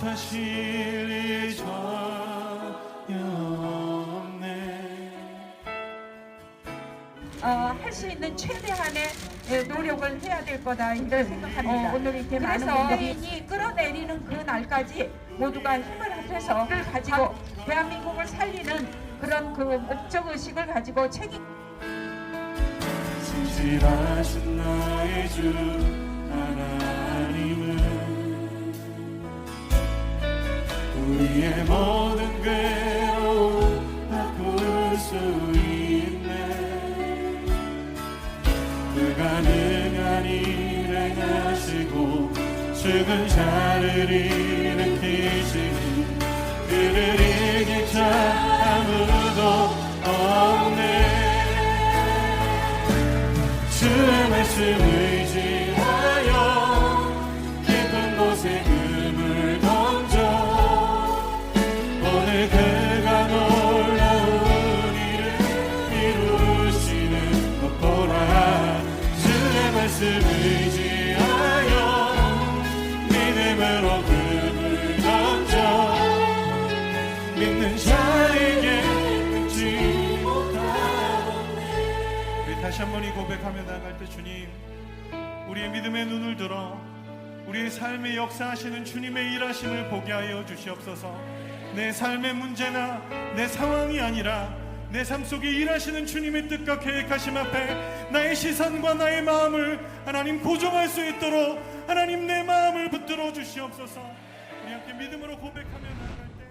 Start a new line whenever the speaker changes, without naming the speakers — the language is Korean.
하실 일 전혀 없네
어, 할 수 있는 최대한의 예, 노력을 해야 될 거다 이렇게 생각합니다.
어, 오늘 이렇게 많은
그래서
분들이
이 끌어내리는 그 날까지 모두가 힘을 합해서 를 가지고 대한민국을 살리는 그런 그 목적 의식을 가지고 책임.
진실하신 나의 주 하나님은 우리의 모든 괴로움 바꿀 수 있네. 불가능한 일을 하시고 죽은 자를 일으키시니 그를 이길 자 아무도 없네. 주의 말씀 의
다시 한번 이 고백하며 나갈 때 주님 우리의 믿음의 눈을 들어 우리의 삶에 역사하시는 주님의 일하심을 보게 하여 주시옵소서 내 삶의 문제나 내 상황이 아니라 내 삶 속에 일하시는 주님의 뜻과 계획하심 앞에 나의 시선과 나의 마음을 하나님 고정할 수 있도록 하나님 내 마음을 붙들어 주시옵소서. 우리 함께 믿음으로 고백하며 나갈 때